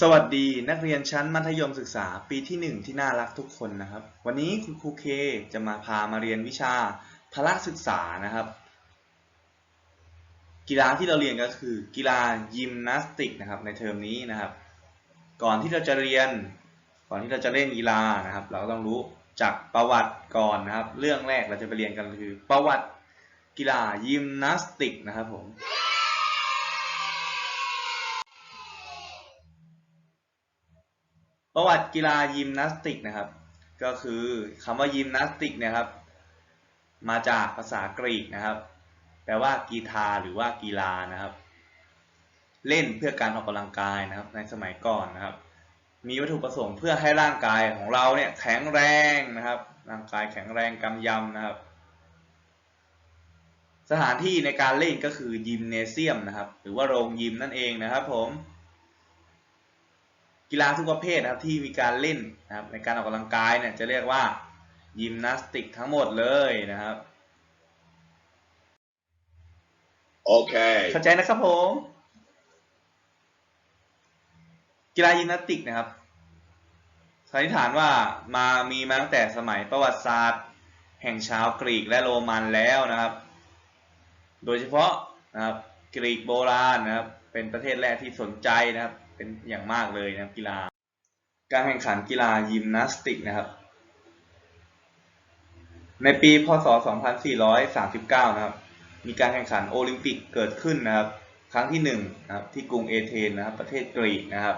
สวัสดีนักเรียนชั้นมัธยมศึกษาปีที่ 1 ที่น่ารักทุกคนนะครับ วันนี้คุณครูเคจะมาพามาเรียนวิชาพละศึกษานะครับ กีฬาที่เราเรียนก็คือกีฬายิมนาสติกนะครับในเทอมนี้นะครับ ก่อนที่เราจะเรียน ก่อนที่เราจะเล่นกีฬานะครับ เราก็ต้องรู้จักประวัติก่อนนะครับ เรื่องแรกเราจะไปเรียนกันคือประวัติกีฬายิมนาสติกนะครับผม ประวัติกีฬายิมนาสติกนะครับ ก็คือคำว่ายิมนาสติกเนะครับ มาจากภาษากรีกนะครับ แปลว่ากีฬาหรือว่ากีฬานะครับ เล่นเพื่อการออกกำลังกายนะครับ ในสมัยก่อนนะครับ มีวัตถุประสงค์เพื่อให้ร่างกายของเราเนี่ยแข็งแรงนะครับ ร่างกายแข็งแรงกำยำนะครับ สถานที่ในการเล่นก็คือยิมเนเซียมนะครับ หรือว่าโรงยิมนั่นเองนะครับผม กีฬาทุกประเภทนะครับที่มีการเล่นนะครับในการออกกำลังกายเนี่ยจะเรียกว่ายิมนาสติกทั้งหมดเลยนะครับ Okay. เข้าใจนะครับผม กีฬายิมนาสติกนะครับสันนิษฐานว่ามามีมาตั้งแต่สมัยประวัติศาสตร์ แห่งชาวกรีกและโรมันแล้วนะครับ โดยเฉพาะนะครับกรีกโบราณนะครับเป็นประเทศแรกที่สนใจนะครับ เป็นอย่างมากเลยนะกีฬา การแข่งขันกีฬายิมนาสติกนะครับ ในปีพศ 2439 นะครับ มีการแข่งขันโอลิมปิกเกิดขึ้นนะครับ ครั้งที่หนึ่งนะครับที่กรุงเอเธนนะครับ ประเทศกรีกนะครับ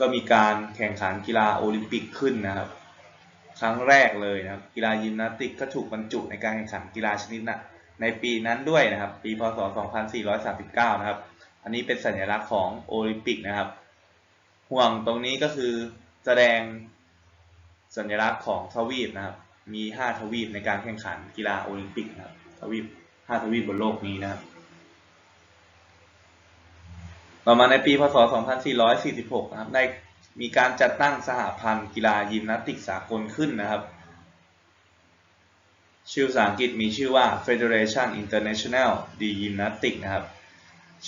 ก็มีการแข่งขันกีฬาโอลิมปิกขึ้นนะครับครั้งแรกเลยนะครับกีฬายิมนาสติกก็ถูกบรรจุในการแข่งขันกีฬาชนิดนะในปีนั้นด้วยนะครับ ปีพศ 2439 นะครับ อันนี้เป็นสัญลักษณ์ของโอลิมปิกนะครับ ห่วงตรงนี้ก็คือแสดงสัญลักษณ์ของทวีปนะครับ มี 5 ทวีปในการแข่งขันกีฬาโอลิมปิกนะครับ ทวีป 5 ทวีปบนโลกนี้นะครับ ต่อมาในปีพศ 2446 นะครับ ได้มีการจัดตั้งสหพันธ์กีฬายิมนาสติกสากลขึ้นนะครับชื่อภาษาอังกฤษมีชื่อว่า Federation International de Gymnastics นะครับ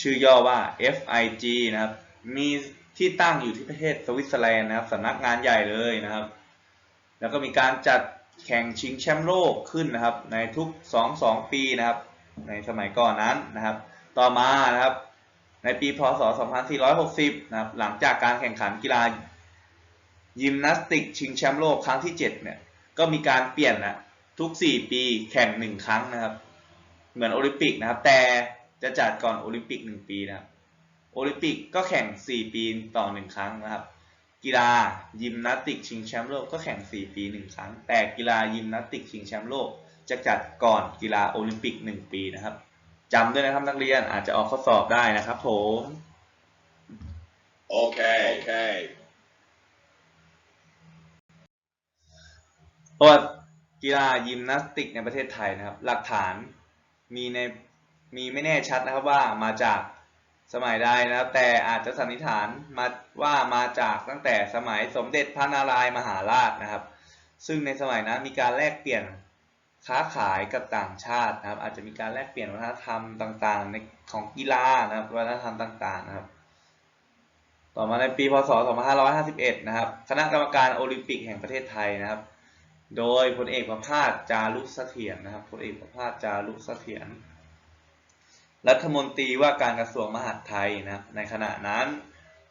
ชื่อย่อว่า FIG นะครับ มีที่ตั้งอยู่ที่ประเทศสวิตเซอร์แลนด์นะครับสำนักงานใหญ่เลยนะครับ แล้วก็มีการจัดแข่งชิงแชมป์โลกขึ้นนะครับ ในทุก 2-2 ปีนะครับ ในสมัยก่อนนั้นนะครับ ต่อมานะครับ ในปีพศ 2460 นะครับ หลังจากการแข่งขันกีฬายิมนาสติกชิงแชมป์โลกครั้งที่ 7 เนี่ย ก็มีการเปลี่ยนนะทุก 4 ปีแข่ง 1 ครั้งนะครับ เหมือนโอลิมปิกนะครับ แต่ จะจัดก่อนโอลิมปิก 1 ปีนะครับโอลิมปิกก็แข่ง 4 ปีต่อ 1 ครั้งนะครับ กีฬายิมนาสติกชิงแชมป์โลกก็แข่ง 4 ปี 1 ครั้ง แต่กีฬายิมนาสติกชิงแชมป์โลก จะจัดก่อนกีฬาโอลิมปิก 1 ปีนะครับจำด้วยนะครับนักเรียนอาจจะออกข้อสอบได้นะครับผม Okay. Okay. ประวัติกีฬายิมนาสติกในประเทศไทยนะครับ หลักฐานมีใน มีไม่แน่ชัดนะครับว่ามาจากสมัยใดนะครับ แต่อาจจะสันนิษฐานมาว่ามาจากตั้งแต่สมัยสมเด็จพระนารายมหาราชนะครับ ซึ่งในสมัยนั้นมีการแลกเปลี่ยนค้าขายกับต่างชาตินะครับ อาจจะมีการแลกเปลี่ยนวัฒนธรรมต่างๆในของกีฬานะครับวัฒนธรรมต่างๆนะครับ ต่อมาในปีพศ 2551 นะครับ คณะกรรมการโอลิมปิกแห่งประเทศไทยนะครับ โดยพลเอกประภาสจารุเสถียรนะครับพลเอกประภาสจารุเสถียร รัฐมนตรีว่าการกระทรวงมหาดไทยนะครับในขณะนั้น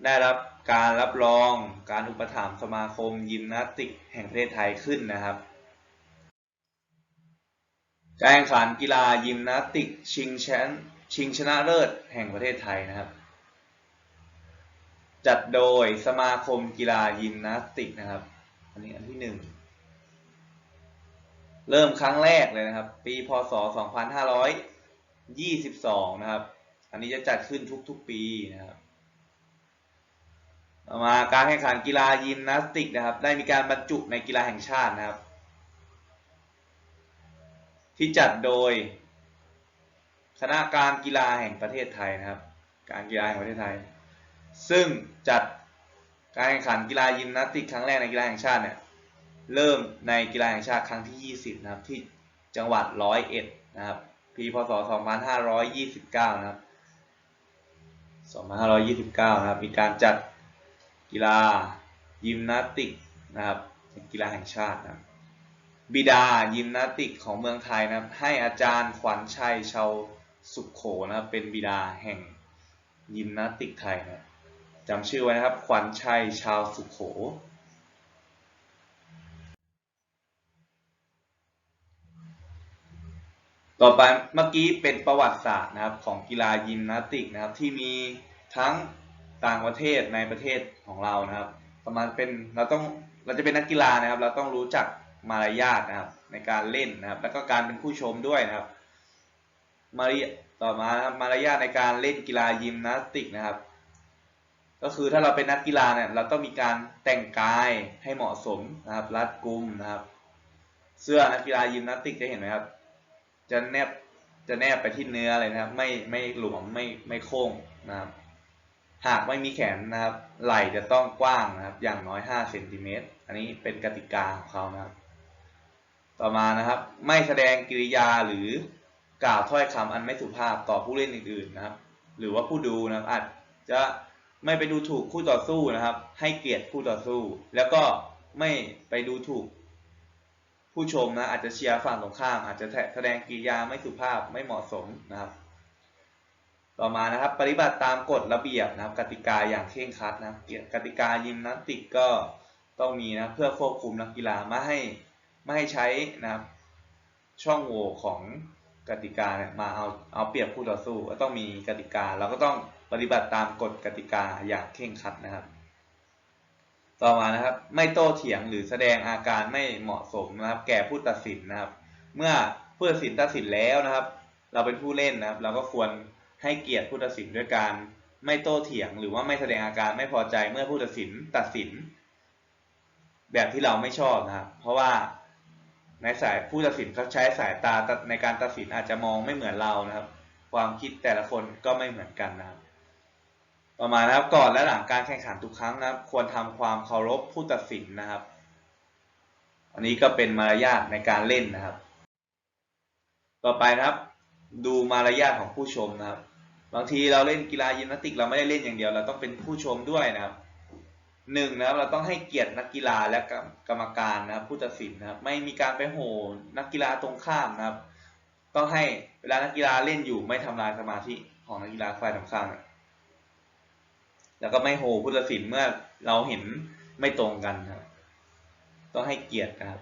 ได้รับการรับรองการอุปถัมภ์สมาคมยิมนาสติกแห่งประเทศไทยขึ้นนะครับ การแข่งขันกีฬายิมนาสติกชิงแชมป์ชิงชนะเลิศแห่งประเทศไทยนะครับ จัดโดยสมาคมกีฬายิมนาสติกนะครับ อันนี้อันที่หนึ่งเริ่มครั้งแรกเลยนะครับ ปีพศ 2 5 2522 นะครับ อันนี้จะจัดขึ้นทุกๆปีนะครับต่อมาการแข่งขันกีฬายิมนาสติกนะครับ ได้มีการบรรจุในกีฬาแห่งชาตินะครับ ที่จัดโดยคณะการกีฬาแห่งประเทศไทยนะครับ การกีฬาแห่งประเทศไทย ซึ่งจัดการแข่งขันกีฬายิมนาสติกครั้งแรกในกีฬาแห่งชาติเนี่ยเริ่มในกีฬาแห่งชาติครั้งที่ 20 นะครับที่จังหวัดร้อยเอ็ดนะครับ ปีพศ 2529 นะครับ 2529 นะครับ มีการจัดกีฬายิมนาสติกนะครับเป็นกีฬาแห่งชาตินะบิดายิมนาสติกของเมืองไทยนะครับ ให้อาจารย์ขวัญชัยชาวสุขโขนะครับ เป็นบิดาแห่งยิมนาสติกไทยนะจำชื่อไว้นะครับ ขวัญชัยชาวสุขโข ต่อไปเมื่อกี้เป็นประวัติศาสตร์นะครับของกีฬายิมนาสติกนะครับที่มีทั้งต่างประเทศในประเทศของเรานะครับ ประมาณเป็นเราต้องเราจะเป็นนักกีฬานะครับ เราต้องรู้จักมารยาทนะครับ ในการเล่นนะครับ แล้วก็การเป็นผู้ชมด้วยนะครับมารยาต่อมามารยาทในการเล่นกีฬายิมนาสติกนะครับ ก็คือถ้าเราเป็นนักกีฬาเนี่ยเราต้องมีการแต่งกายให้เหมาะสมนะครับรัดกุมนะครับ เสื้อนักกีฬายิมนาสติกจะเห็นไหมครับ จะแนบจะแนบไปที่เนื้อเลยนะครับ ไม่ไม่หลวมไม่ไม่โค้งนะครับ หากไม่มีแขนนะครับ ไหล่จะต้องกว้างนะครับ อย่างน้อย5เซนติเมตรอันนี้เป็นกติกาของเขานะครับ ต่อมานะครับ ไม่แสดงกิริยาหรือกล่าวถ้อยคำอันไม่สุภาพต่อผู้เล่นอื่นๆนะครับ หรือว่าผู้ดูนะครับอาจจะไม่ไปดูถูกคู่ต่อสู้นะครับ ให้เกียรติคู่ต่อสู้ แล้วก็ไม่ไปดูถูก ผู้ชมนะอาจจะเชียร์ฝั่งตรงข้าม อาจจะแสดงกิริยาไม่สุภาพไม่เหมาะสมนะครับ ต่อมานะครับ ปฏิบัติตามกฎระเบียบนะครับ กติกาอย่างเคร่งครัดนะครับกติกายิมนาสติกก็ต้องมีนะเพื่อควบคุมนักกีฬาไม่ให้ไม่ให้ใช้นะครับ ช่องโหว่ของกติกาเนี่ยมาเอาเอาเปรียบคู่ต่อสู้ ก็ต้องมีกติกาเราก็ต้องปฏิบัติตามกฎกติกาอย่างเคร่งครัดนะครับ ต่อมานะครับ ไม่โต้เถียงหรือแสดงอาการไม่เหมาะสมนะครับ แก่ผู้ตัดสินนะครับ เมื่อผู้ตัดสินตัดสินแล้วนะครับ เราเป็นผู้เล่นนะครับ เราก็ควรให้เกียรติผู้ตัดสินด้วยการไม่โต้เถียง หรือว่าไม่แสดงอาการไม่พอใจเมื่อผู้ตัดสินตัดสิน แบบที่เราไม่ชอบนะครับ เพราะว่าในสายผู้ตัดสินเขาใช้สายตาในการตัดสินอาจจะมองไม่เหมือนเรานะครับ ความคิดแต่ละคนก็ไม่เหมือนกันนะครับ ต่อมานะครับก่อนและหลังการแข่งขันทุกครั้งนะครับ ควรทำความเคารพผู้ตัดสินนะครับ อันนี้ก็เป็นมารยาทในการเล่นนะครับ ต่อไปนะครับ ดูมารยาทของผู้ชมนะครับ บางทีเราเล่นกีฬายิมนาสติก เราไม่ได้เล่นอย่างเดียว เราต้องเป็นผู้ชมด้วยนะครับหนึ่งนะครับเราต้องให้เกียรตินักกีฬาและกรรมการนะครับผู้ตัดสินนะครับ ไม่มีการไปโห่นักกีฬาตรงข้ามนะครับ ต้องให้เวลานักกีฬาเล่นอยู่ไม่ทำลายสมาธิของนักกีฬาฝ่ายตรงข้ามนะ แล้วก็ไม่โหผู้ตัดสินเมื่อเราเห็นไม่ตรงกันครับ ต้องให้เกียรติครับ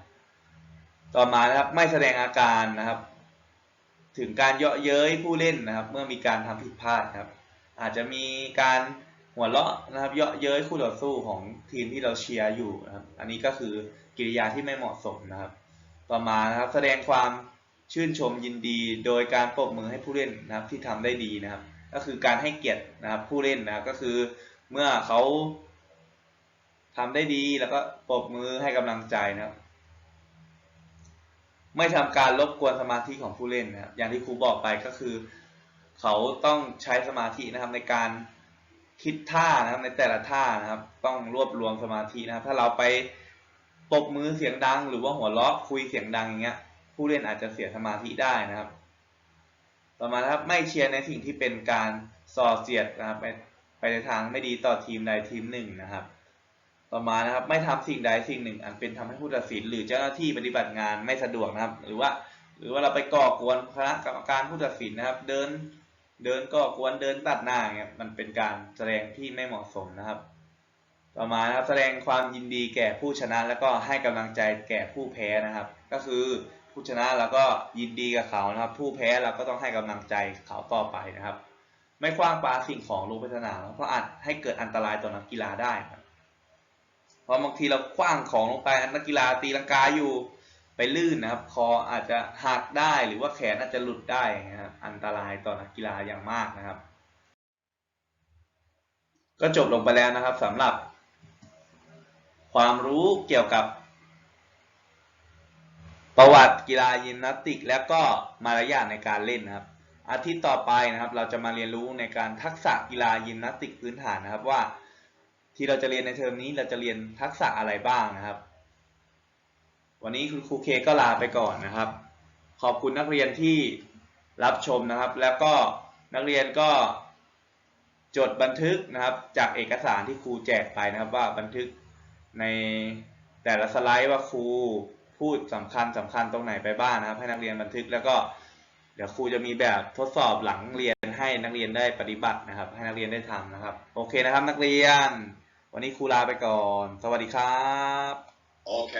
ต่อมานะครับไม่แสดงอาการนะครับ ถึงการเยาะเย้ยผู้เล่นนะครับ เมื่อมีการทำผิดพลาดครับ อาจจะมีการหัวเราะนะครับเยาะเย้ยคู่ต่อสู้ของทีมที่เราเชียร์อยู่นะครับ อันนี้ก็คือกิริยาที่ไม่เหมาะสมนะครับ ต่อมานะครับแสดงความชื่นชมยินดีโดยการปรบมือให้ผู้เล่นนะครับที่ทำได้ดีนะครับ ก็คือการให้เกียรตินะครับผู้เล่นนะครับก็คือ เมื่อเขาทำได้ดีแล้วก็ปรบมือให้กำลังใจนะครับ ไม่ทำการรบกวนสมาธิของผู้เล่นนะครับอย่างที่ครูบอกไปก็คือ เขาต้องใช้สมาธินะครับในการคิดท่านะครับในแต่ละท่านะครับ ต้องรวบรวมสมาธินะครับ ถ้าเราไปปบมือเสียงดัง หรือว่าหัวเราะคุยเสียงดังอย่างเงี้ย ผู้เล่นอาจจะเสียสมาธิได้นะครับ ต่อมาครับไม่เชียร์ในสิ่งที่เป็นการส่อเสียดนะครับ ไปในทางไม่ดีต่อทีมใดทีมหนึ่งนะครับ ต่อมานะครับไม่ทำสิ่งใดสิ่งหนึ่ง อันเป็นทำให้ผู้ตัดสินหรือเจ้าหน้าที่ปฏิบัติงานไม่สะดวกนะครับ หรือว่าหรือว่าเราไปก่อกวนคณะกรรมการผู้ตัดสินนะครับ เดินเดินก่อกวนเดินตัดหน้าเงี้ยมันเป็นการแสดงที่ไม่เหมาะสมนะครับ ต่อมานะครับแสดงความยินดีแก่ผู้ชนะแล้วก็ให้กำลังใจแก่ผู้แพ้นะครับ ก็คือผู้ชนะเราก็ยินดีกับเขานะครับ ผู้แพ้เราก็ต้องให้กำลังใจเขาต่อไปนะครับ ไม่คว้างปาสิ่งของลงไปสนามเพราะอาจให้เกิดอันตรายต่อนักกีฬาได้ครับเพราะบางทีเราคว้างของลงไปนักกีฬาตีลังกาอยู่ไปลื่นนะครับ คออาจจะหักได้หรือว่าแขนอาจจะหลุดได้นะครับอันตรายต่อนักกีฬาอย่างมากนะครับ ก็จบลงไปแล้วนะครับสำหรับ ความรู้เกี่ยวกับ ประวัติกีฬายิมนาสติก และก็มารยาทในการเล่นนะครับ อาทิตย์ต่อไปนะครับ เราจะมาเรียนรู้ในการทักษะกีฬายิมนาสติกพื้นฐานนะครับว่า ที่เราจะเรียนในเทอมนี้เราจะเรียนทักษะอะไรบ้างนะครับ วันนี้คุณครูเคก็ลาไปก่อนนะครับ ขอบคุณนักเรียนที่รับชมนะครับ แล้วก็นักเรียนก็จดบันทึกนะครับ จากเอกสารที่ครูแจกไปนะครับ ว่าบันทึกในแต่ละสไลด์ว่าครูพูดสำคัญสำคัญตรงไหนไปบ้างนะครับ ให้นักเรียนบันทึกแล้วก็ เดี๋ยวครูจะมีแบบทดสอบหลังเรียนให้นักเรียนได้ปฏิบัตินะครับ ให้นักเรียนได้ทำนะครับ โอเคนะครับนักเรียน วันนี้ครูลาไปก่อน สวัสดีครับ โอเค